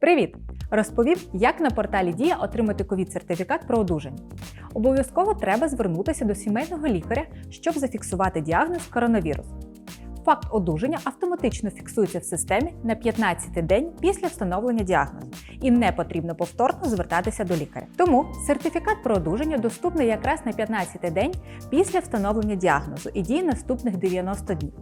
Привіт! Розповів, як на порталі Дія отримати ковід-сертифікат про одужання. Обов'язково треба звернутися до сімейного лікаря, щоб зафіксувати діагноз коронавірус. Факт одужання автоматично фіксується в системі на 15-й день після встановлення діагнозу, і не потрібно повторно звертатися до лікаря. Тому сертифікат про одужання доступний якраз на 15-й день після встановлення діагнозу і діє наступних 90 днів.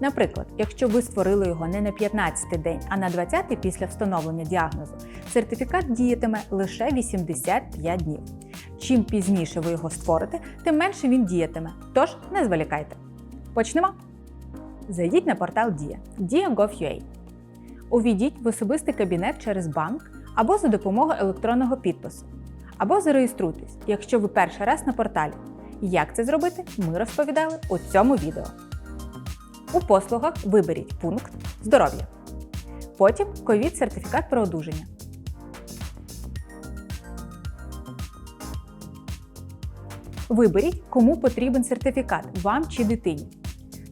Наприклад, якщо ви створили його не на 15-й день, а на 20-й після встановлення діагнозу, сертифікат діятиме лише 85 днів. Чим пізніше ви його створите, тим менше він діятиме. Тож не зволікайте. Почнемо. Зайдіть на портал Дія dia.gov.ua. Увійдіть в особистий кабінет через банк або за допомогою електронного підпису. Або зареєструйтесь, якщо ви перший раз на порталі. Як це зробити, ми розповідали у цьому відео. У послугах виберіть пункт Здоров'я. Потім ковід сертифікат про одужання. Виберіть, кому потрібен сертифікат вам чи дитині.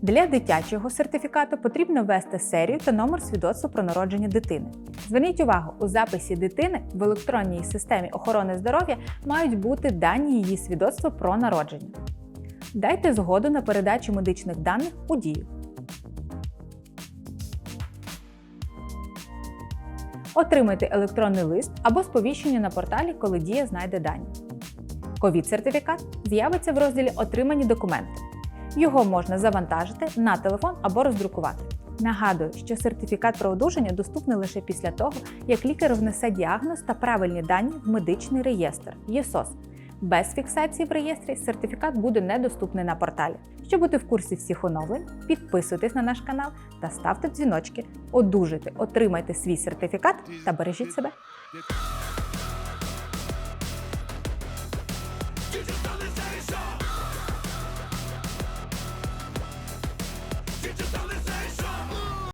Для дитячого сертифікату потрібно ввести серію та номер свідоцтва про народження дитини. Зверніть увагу, у записі дитини в електронній системі охорони здоров'я мають бути дані її свідоцтва про народження. Дайте згоду на передачу медичних даних у дію. Отримайте електронний лист або сповіщення на порталі, коли дія знайде дані. Ковід-сертифікат з'явиться в розділі Отримані документи. Його можна завантажити на телефон або роздрукувати. Нагадую, що сертифікат про одужання доступний лише після того, як лікар внесе діагноз та правильні дані в медичний реєстр ЄСОС. Без фіксації в реєстрі сертифікат буде недоступний на порталі. Щоб бути в курсі всіх оновлень, підписуйтесь на наш канал та ставте дзвіночки. Одужуйте, отримайте свій сертифікат та бережіть себе.